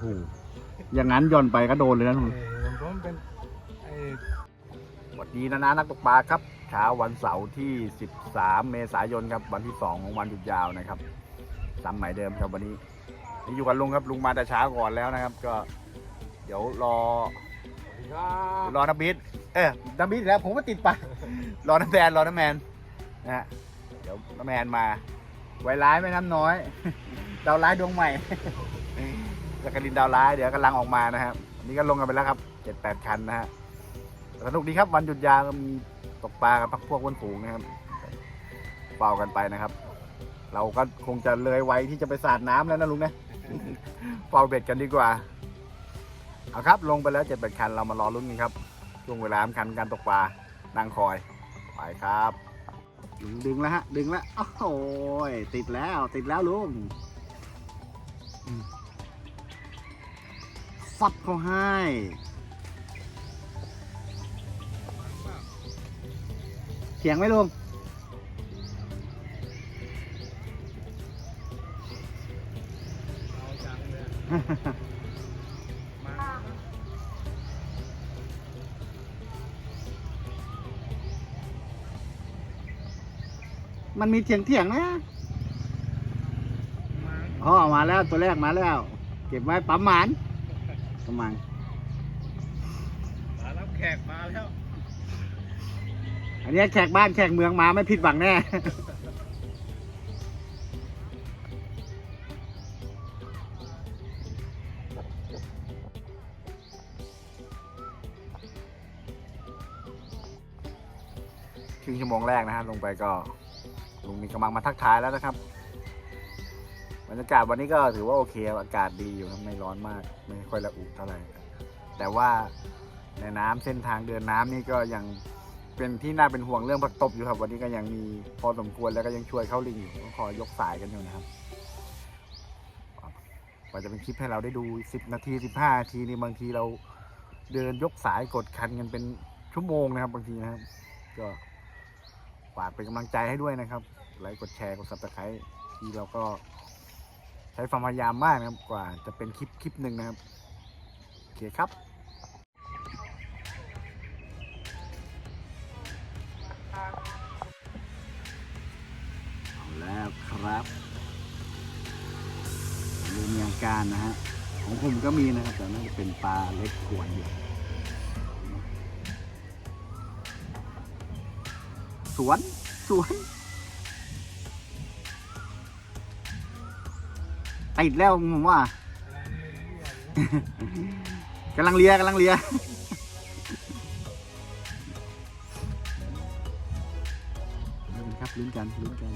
โหอย่างนั้นย่อนไปก็โดนเลยนะทุกคนเออผมเป็นไอ้สวัสดีนะนะนักตกปลาครับเช้าวันเสาร์ที่ 13 เมษายนครับวันที่ 2 ของวันหยุดยาวนะครับซ้ำหมายเดิมครับวันนี้นี่อยู่กับลุงครับลุงมาแต่เช้าก่อนแล้วนะครับ ก็ เดี๋ยวรอครับรอน้ำบิดเออน้ำบิดแล้วผมก็ติดปลารอน้ำแมนรอน้ำแมนนะฮะเดี๋ยวน้ำแมนมาไวร้ายไม่น้ำน้อยดาวร้ายดวงใหม่ จักรินดาวร้ายเดี๋ยวกำลังออกมานะครับอันนี่ก็ลงกันไปแล้วครับเจ็ดแปดคันนะฮะสนุกดีครับวันหยุดยาวมีตกปลากับพักพวกวันฝูงนะครับเป่ากันไปนะครับ เราก็คงจะเลยไว้ที่จะไปสาดน้ำแล้วนะลุงนะเป่าเบ็ดกันดีกว่าเอาครับ ลงไปแล้วเจ็ดแปดคันเรามารอลุ้นกันครับช่วงเวลาสำคัญการตกปลานั่งคอยไปครับลุงดึงแล้วฮะ ดึงแล้วโอ้โหยติดแล้วติดแล้วลุง ฟัดเขาให้เถียงไหมลุงเอาจังเลยมามันมีเถียงเถียงนะอ๋อมาแล้วตัวแรกมาแล้ว เก็บไว้ปั๊มหมาน ประมาณมารับแขกมาแล้ว อันนี้แขกบ้านแขกเมืองมาไม่ผิดหวังแน่ ครึ่งชั่วโมงแรกนะฮะลงไปก็ลุงมีกำลังมาทักทายแล้วนะครับ บรรยากาศวันนี้ก็ถือว่าโอเคอากาศดีอยู่ครับไม่ร้อนมากไม่ค่อยระอุเท่าไหร่แต่ว่าในน้ำเส้นทางเดินน้ำนี่ก็ยังเป็นที่น่าเป็นห่วงเรื่องผักตบอยู่ครับ วันนี้ก็ยังมีพอสมควรแล้วก็ยังช่วยเข้าลิงอยู่ก็คอยยกสายกันอยู่นะครับกว่าจะเป็นคลิปให้เราได้ดู 10 นาที 15 นาทีนี่บางทีเราเดินยกสายกดคันกันเป็นชั่วโมงนะครับ บางทีนะครับ ก็ฝากเป็นกำลังใจให้ด้วยนะครับไลค์กดแชร์กด subscribe ที่เราก็ ใช้ความพยายามมากนะครับกว่าจะเป็นคลิปคลิปหนึ่งนะครับโอเคครับเอาแล้วครับเริ่มมีอาการนะฮะของผมก็มีนะครับแต่น่าจะเป็นปลาเล็กขวนอยู่สวน สวน ติดแล้วผมว่ากำลังเลียกำลังเลียครับลุ้นกันลุ้นกัน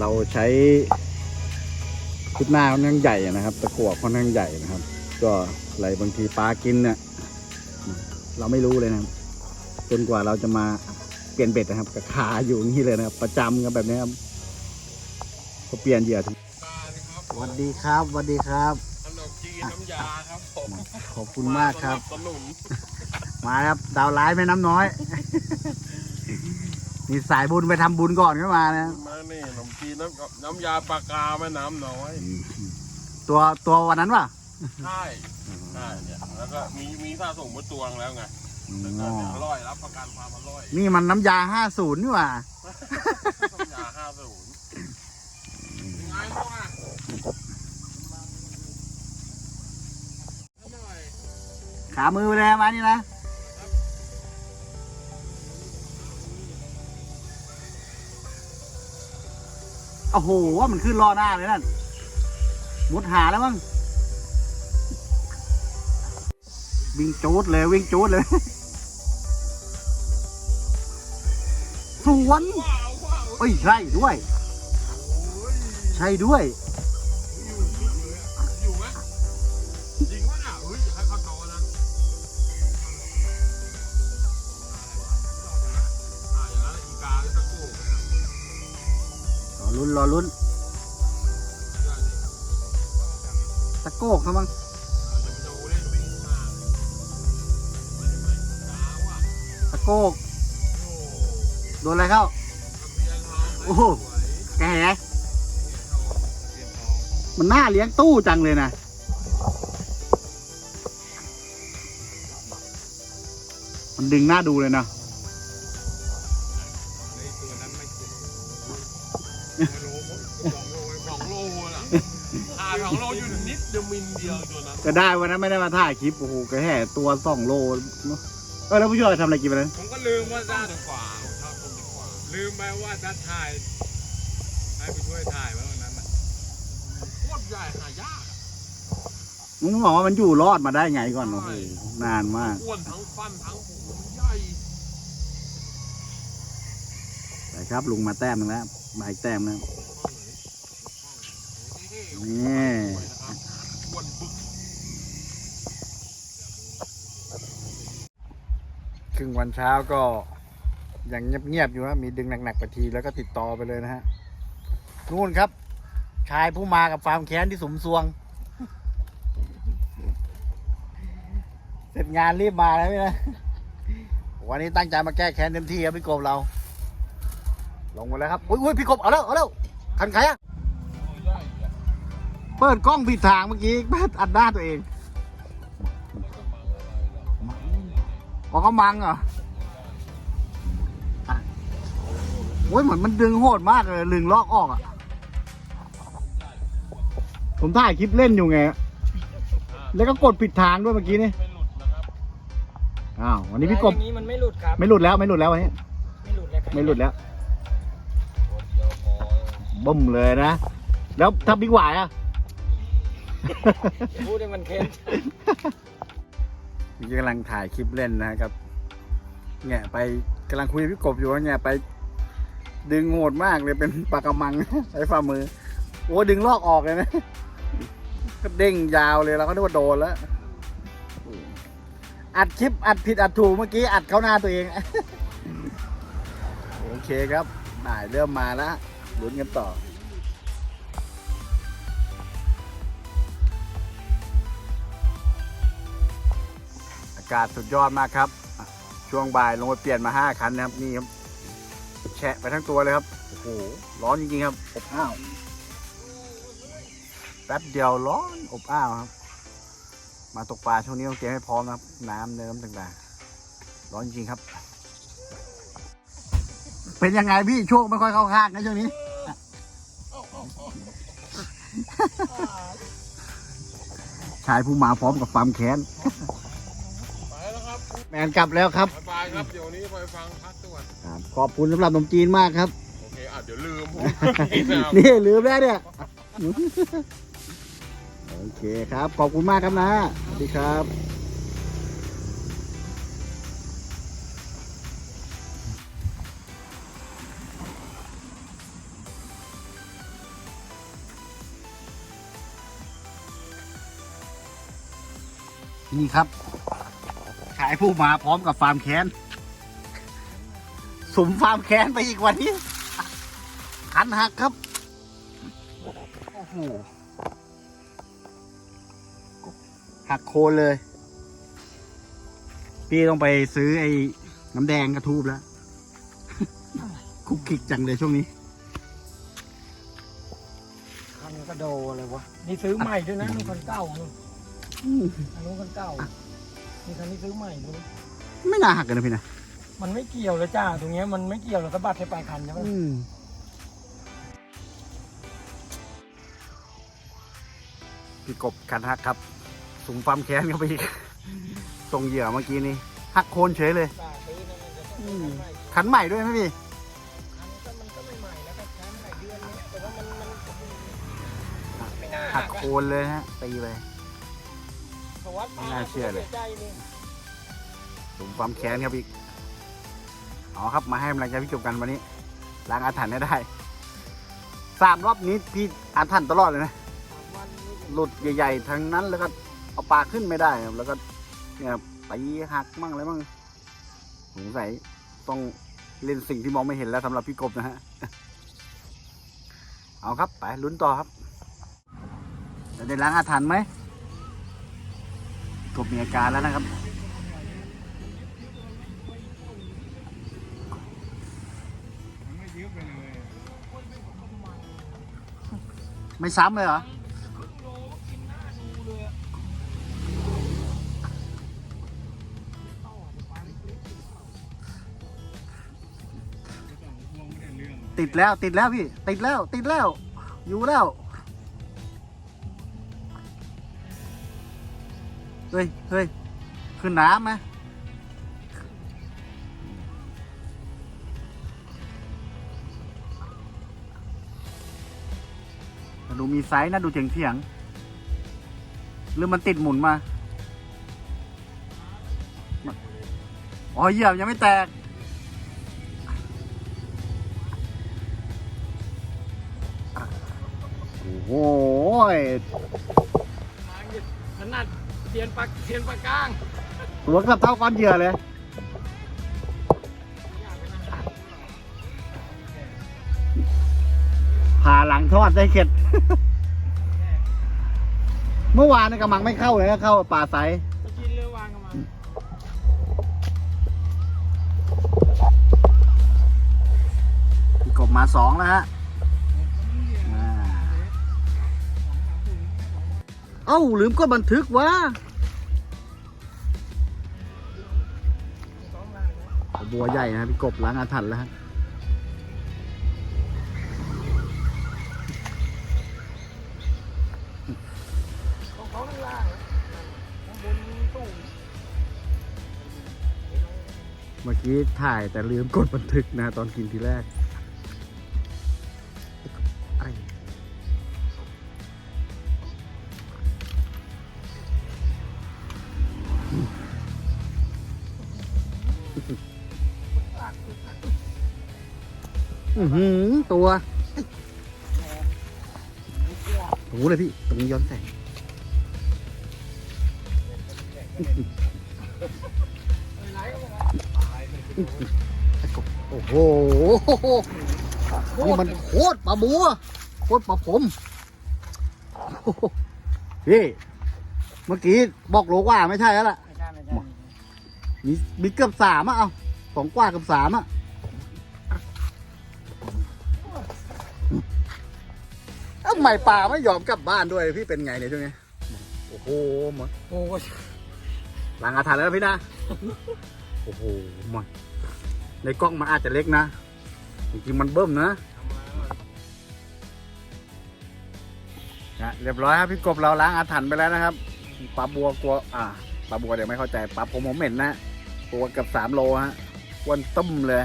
เราใช้ชุดหน้าค่อนข้างใหญ่นะครับ ตะกั่วค่อนข้างใหญ่นะครับ ก็อะไหลบางทีปลากินเนี่ยเราไม่รู้เลยนะครับ จนกว่าเราจะมาเปลี่ยนเบ็ดนะครับกับขาอยู่อย่างนี้เลยนะครับ ประจำกันแบบนี้ครับพอเปลี่ยนเหยื่อถึงปลาเลยครับสวัสดีครับสวัสดีครับขนมจีนน้ำยาครับผมขอบคุณมากครับ สนุนมาครับ ดาวร้ายแม่น้ำน้อยนี่สายบุญไปทำบุญก่อนก็มานะมานี่ขนมจีนน้ำน้ำยาปลากาแม่น้ำน้อย ตัวตัววันนั้นป่ะใช่ใช่เนี่ยแล้วก็มีมีสะสมมาตวงแล้วไงอ๋ แล้วก็อร่อยรับประกันความอร่อยนี่มันน้ำยาห้าศูนย์นี่หว่าน้ำยาห้าศูนย์ไงพวกอะขามือไปเลยมานี่นะโอ้โหว่ามันขึ้นรอหน้าเลยนั่นมุดหาแล้วมั้งวิ่งจูดเลยวิ่งจูดเลย วนว้าวว้าวเอ้ยใช่ด้วย ใช่ด้วยอยู่ไหมจริงวะน่ะเฮ้ยอย่าให้เขาโตนะอ่าอย่างนั้นอีกาหรือตะโก้รอลุ้นรอลุ้นตะโกกครับมั้งจะไปดูเล่นวิ่งมาไม่ได้ไหมกาว่ะตะโก้ นอะไรเข้าเพียนทองโอ้โหสวยแกแหเพียนทองเพียนทองมันน่าเลี้ยงตู้จังเลยนะ มันดึงหน้าดูเลยนะในตัวนั้นไม่ถึงไม่รู้สองโลสองโลล่ะอ่าสองโลอยู่นิดเดียวมิลเดียวตัวนั้นจะได้วันนั้นไม่ได้มาถ่ายคลิปโอ้โหแกแห่ตัวสองโลเออแล้วผู้ช่วยทำอะไรกินไปนั้นผมก็ลืมว่าด้านขวา ลืมไปว่าจะถ่าย ให้ไปช่วยถ่ายไว้วันนั้นน่ะโคตรใหญ่หายากอะมึงบอกว่ามันอยู่รอดมาได้ไงก่อนโอ้โหนานมาก อ้วนทั้งฟันทั้งหูใหญ่นะครับลุงมาแต้มหนึงแล้วมาอีกแต้มหนึงนี่อ้วนบึกครึ่งวันเช้าก็ อยังเงียบๆอยู่ฮะมีดึงหนักๆไปทีแล้วก็ติดต่อไปเลยนะฮะนู่นครับ ชายผู้มากับฟาร์มแค้นที่สมซวง เสร็จงานรีบมาแล้วนะวันนี้ตั้งใจมาแก้แค้นเต็มที่ครับพี่กบเรา ลงมาแล้วครับอุ้ยอุยพี่กบเอาแล้วเอาแล้วคันใครอะเปิดกล้องผิดทางเมื่อกี้แม่อัดหน้าตัวเองอ๋อก็มังเหรอ อ้ยเหมือนมันดึงโหดมากเลยลึงลอกออกอะ ผมถ่ายคลิปเล่นอยู่ไง แล้วก็กดผิดทางด้วยเมื่อกี้นี่ไม่หลุดนะครับอ้าววันนี้พี่กบอย่างนี้มันไม่หลุดครับ ไม่หลุดแล้วไม่หลุดแล้ววันนี้ ไม่หลุดแล้วครับไม่หลุดแล้วตัวเดียวพอบึ้มเลยนะ แล้วถ้าบิ๊กหวายอะพูดให้มันเค็มนี่กำลังถ่ายคลิปเล่นนะครับแง่ไปกำลังคุยกับพี่กบอยู่ว่าแง่ไป ดึงโหดมากเลยเป็นปากกระมังใช้ฝ่ามือ โอ้ดึงลอกออกเลยนะ ก็เด้งยาวเลยเราก็นึกว่าโดนแล้วอัดคลิปอัดผิดอัดถูกเมื่อกี้อัดเข้าหน้าตัวเอง โอเคครับได้เริ่มมาแล้วลุ้นกันต่ออากาศสุดยอดมากครับ ช่วงบ่ายลงไปเปลี่ยนมาห้าคันนะครับ นี่ครับ แฉะไปทั้งตัวเลยครับ โอ้โห ร้อนจริงๆครับ อบอ้าว แป๊บเดียวร้อนอบอ้าวครับ มาตกปลาช่วงนี้ต้องเตรียมให้พร้อมนะครับ น้ำเนิ้มต่างๆ ร้อนจริงครับ เป็นยังไงพี่โชคไม่ค่อยเข้าข้างนะช่วงนี้ ชายผู้มาพร้อมกับความแค้น แล้วครับแมนกลับแล้วครับ บ๊ายบายครับ เดี๋ยวนี้ไปฟังพักตรวจครับขอบคุณสำหรับขนมจีนมากครับ โอเคอะเดี๋ยวลืมผมนี่นะครับนี่ลืมแล้วเนี่ย โอเคครับ ขอบคุณมากครับนะ สวัสดีครับ นี่ครับขายผู้มาพร้อมกับฟาร์มแคนสมฟาร์มแคนไปอีกวันนี้ขันหักครับ โอ้โหหักโคนเลย พี่ต้องไปซื้อไอ้น้ำแดงกระทูบแล้ว คุกคิกจังเลยช่วงนี้คันกระโดเลยวะ นี่ซื้อใหม่ด้วยนะนี่คันเก่านู่นอันนู้นคันเก่า นี่คันนี้ซื้อใหม่ดูไม่น่าหักกันนะพี่นะมันไม่เกี่ยวเลยจ้า ตรงเนี้ยมันไม่เกี่ยวหรอกสะบัดให้ปลายคันใช่ไหมอืมพี่กบขันหักครับ สูงความแค้นเข้าไปอีกส่งเหยื่อเมื่อกี้นี้หักโคนเฉยเลยป้าซื้อนะมันจะต้องอืม ใหม่ขันใหม่ด้วยไหมพี่ คันก็มันก็ไม่ใหม่แล้วก็ใช้ใหม่เดือนนี้แต่ว่ามันมันไม่น่าหักโคนเลยฮะตีไปเพราะ ว่าป้าไม่น่าเชื่อเลยสีใจนี่สูงความแค้นครับอีกเอาครับมาให้กำลังใจพี่กบกันวันนี้ล้างอาถรรพ์ให้ได้สามรอบนี้พี่อาถรรพ์ตลอดเลยนะ สามวันนี่หลุดใหญ่ๆทั้งนั้นแล้วก็เอาปลาขึ้นไม่ได้ครับแล้วก็เนี่ยตีหักมั่งอะไรมั่งสงสัยต้องเล่นสิ่งที่มองไม่เห็นแล้วสำหรับพี่กบนะฮะ เอาครับไปลุ้นต่อครับจะได้ล้างอาถรรพ์ไหม กบมีอาการแล้วนะครับไม่ซ้ำเลยเหรอติดแล้วติดแล้วพี่ ติดแล้วติดแล้ว อยู่แล้ว เฮ้ยเฮ้ยขึ้นน้ำไหมดูมีไซส์นะ ดูเฉียงเฉียงๆหรือมันติดหมุนมา อ๋อเหยียบยังไม่แตก โอ้โหขนาด เทียนปลาเทียนปลาก้างตัวกับเท่าก้อนเหยื่อเลย ผ่าหลังทอดได้เข็ด เมื่อวานนกำลังไม่เข้าเลยนะเข้าป่าไซไปกินเรือวางกันมากบมาสองแล้วฮะ อ้าลืมกดบันทึกวะบัวใหญ่นะพี่กบล้างอาถรรพ์แล้วฮะของเขาข้างล่างข้างบเมื่อกี้ถ่ายแต่ลืมกดบันทึกนะตอนกินทีแรก อื้อหือตัวโอ้โหเลยพี่ ตรงนี้ย้อนแสงไหนก็ไม่ได้โอ้โห นี่มันโคตรปลาบัวโคตรปลาผมโอ้โหพี่เมื่อกี้บอกโลกว่าไม่ใช่แล้วล่ะ ไม่ใช่ไม่ใช่ มีมีเกือบสามอะเอาสองกว่าเกับสามอะ ทำไมป่าไม่ยอมกลับบ้านด้วยพี่เป็นไงเนี่ยช่วงนี้โอ้โหหมดโอ้ยหลังอาถรรพ์แล้วนะพี่นะโอ้โหหมดในกล้องมันอาจจะเล็กนะจริงๆมันเบิ่มนะนะเรียบร้อยครับพี่กบเราล้างอาถรรพ์ไปแล้วนะครับปลาบัวกลัวอ่าปลาบัวเดี๋ยวไม่เข้าใจปลาผมผมเหม็นนะตัวเกับสามโลฮะวันต้มเลย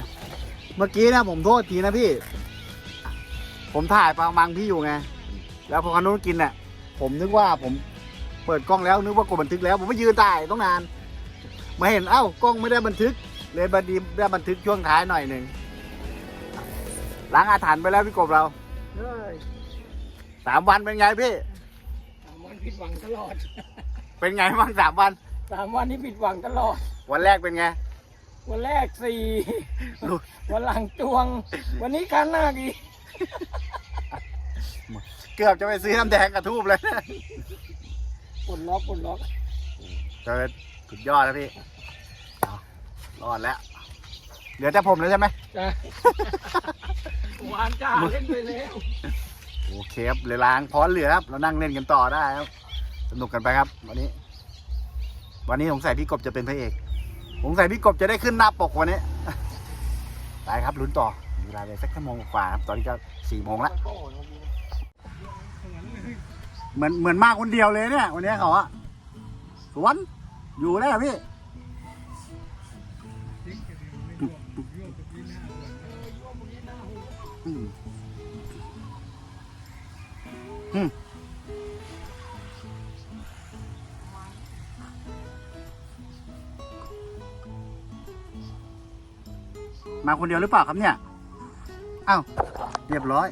เมื่อกี้นะผมโทษทีนะพี่ ผมถ่ายปลามังพี่อยู่ไง แล้วพอคันนู้นกินเนี่ยผมนึกว่าผมเปิดกล้องแล้วนึกว่ากดบันทึกแล้ว ผมไม่ยืนถ่ายต้องนานมาเห็นเอ้ากล้องไม่ได้บันทึกเลยบันดีได้บันทึกช่วงท้ายหน่อยหนึ่งล้างอาถรรพ์ไปแล้วพี่กบเราเฮ้ยสามวันเป็นไงพี่สามวันผิดหวังตลอด เป็นไงบ้างสามวันสามวันนี้ผิดหวังตลอด วันแรกเป็นไง วันแรกสี่รู้วันหลังจวง วันนี้คันหน้า อีกเกือบจะไปซื้อน้ำแดงกระทูบเลยปลดล็อกปลดล็อกเจอสุดยอดแล้วพี่เอารอดแล้ว เหลือแต่ผมแล้วใช่ไหม จ้ะ หวานจ้าเล่นไปแล้วโอเคครับเหลือล้างพร้อนเหลือครับ เรานั่งเล่นกันต่อได้ครับ สนุกกันไปครับ วันนี้ วันนี้สงสัยพี่กบจะเป็นพระเอกสงสัยพี่กบจะได้ขึ้นหน้าปกวันนี้ ไปครับลุ้นต่อมีเวลาไปสักชั่วโมงกว่าครับ ตอนนี้ก็สี่โมงละ เหมือนเหมือนมาคนเดียวเลยเนี่ยวันนี้เขาอะสวนอยู่แล้วพี่อืมอืมมาคนเดียวหรือเปล่าครับเนี่ย อ้าว เรียบร้อย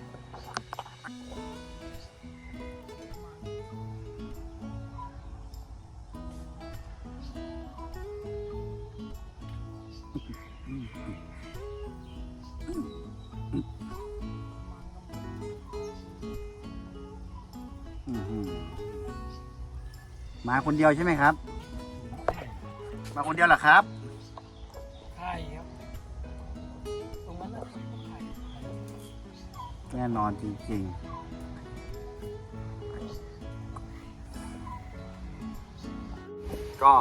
มาคนเดียวใช่ไหมครับ มาคนเดียวเหรอครับใช่ครับตรงนั้นน่ะใช่แน่นอนจริงๆ ก็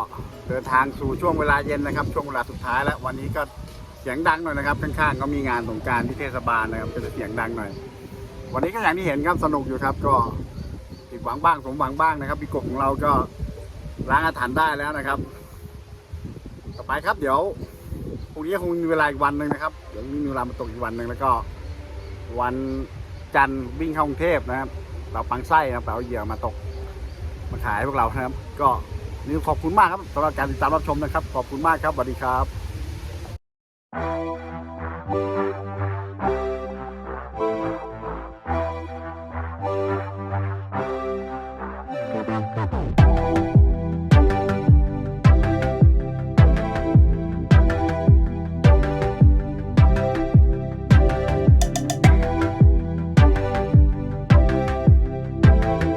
เดินทางสู่ช่วงเวลาเย็นนะครับ ช่วงเวลาสุดท้ายแล้ว วันนี้ก็เสียงดังหน่อยนะครับ ข้างๆก็มีงานสงกรารที่เทศบาลนะครับก็จะเสียงดังหน่อย วันนี้ก็อย่างที่เห็นครับสนุกอยู่ครับก็ผิด หวังบ้างสมหวังบ้างนะครับพี่กบของเราก็ล้างอาถรรพ์ได้แล้วนะครับ ต่อไปครับเดี๋ยวพรุ่งนี้คงมีเวลาอีกวันหนึ่งนะครับเดี๋ยวมีเวลามาตกอีกวันหนึ่งแล้วก็ วันจันทร์วิ่งเข้ากรุงเทพนะครับ เราปังไส้นะเราเอาเหยื่อมาตกมาขายให้พวกเรานะครับ ก็นี่ขอบคุณมากครับสำหรับการติดตามรับชมนะครับ ขอบคุณมากครับสวัสดีครับ